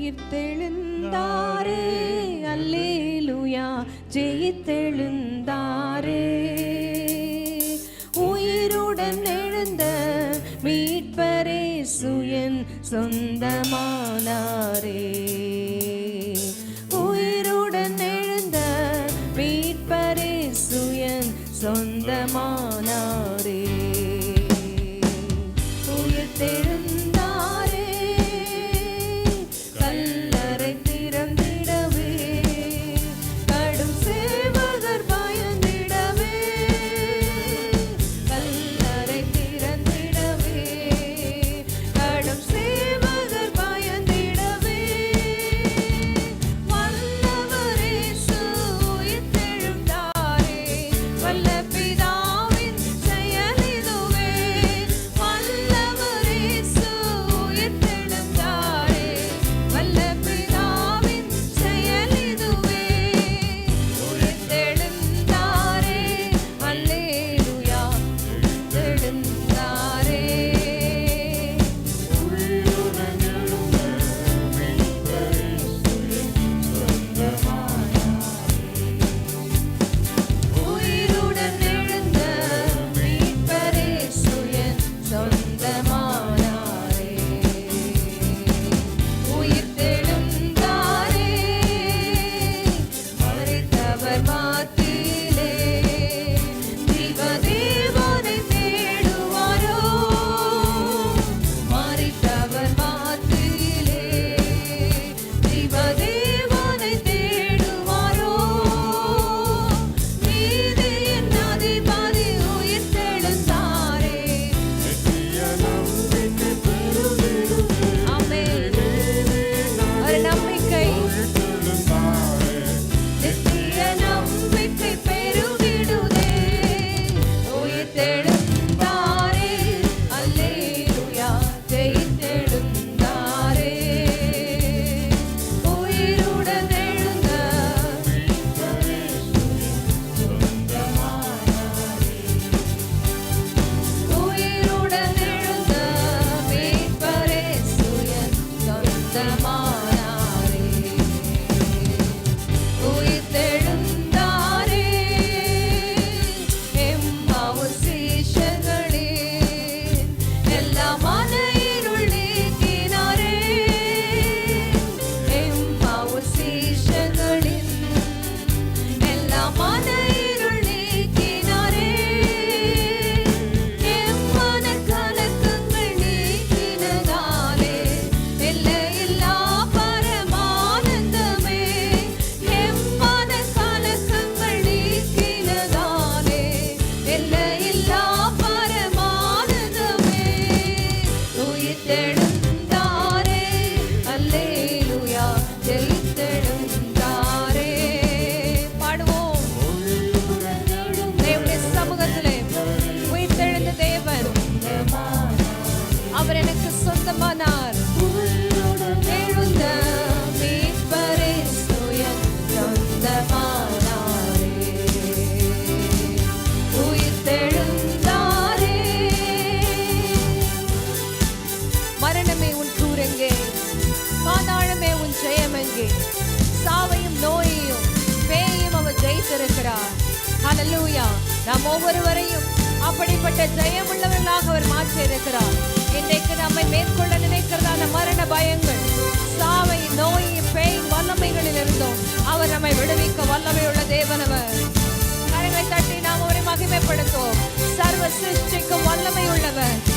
உயிர்த்தெழுந்தாரே அல்லேலுயா ஜெயித்தெழுந்தாரே. உயிருடன் எழுந்த மீட்பரே சுயன் சொந்தமானாரே. Sarvat ஆனந்தமானார் எழுந்த மீட்பரே சுயம் மரணமே உன் கூரெங்கே பாதாளமே உன் ஜெயமெங்கே. சாவையும் நோயையும் பேயையும் அவர் ஜெயித்திருக்கிறார். ஹலலூயா நாம் ஒவ்வொருவரையும் அப்படிப்பட்ட ஜெயமுள்ளவர்களாக அவர் மாற்றி இன்றைக்கு நம்மை மேற்கொள்ள நினைக்கிறதான மரண பயங்கள் சாவை நோய் பேய் வல்லமைகளில் இருந்தோம். அவர் நம்மை விடுவிக்க வல்லமை உள்ள தேவனவர். கரங்களை தட்டி நாம் அவரை மகிமைப்படுத்துவோம். சர்வ சிருஷ்டிக்கும் வல்லமை உள்ளவர்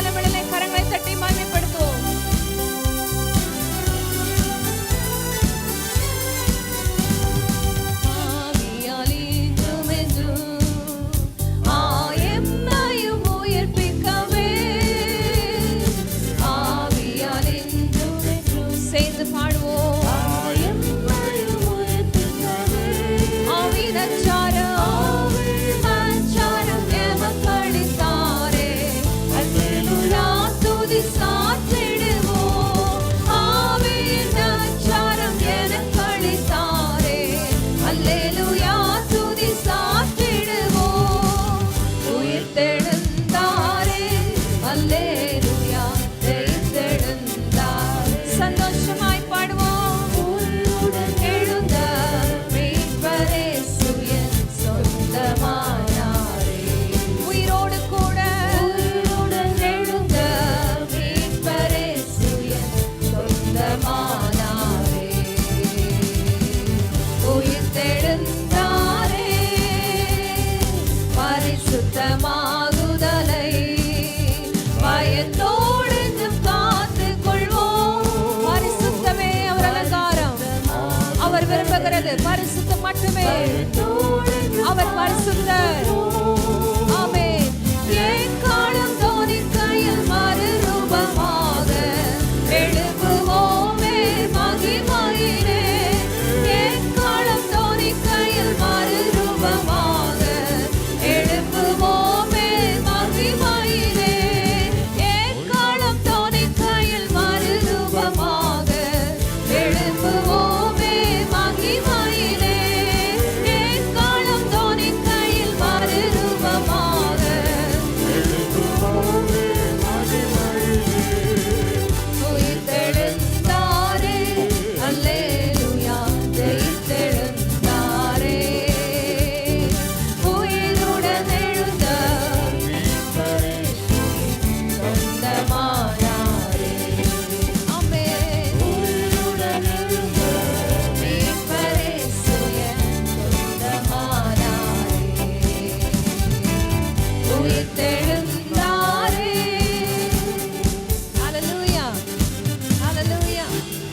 உண்மையோடும் இந்த கரங்களை தட்டி மகிமைப்படுத்துவோம் மட்டுமே. அவர் பரிசுத்தர்.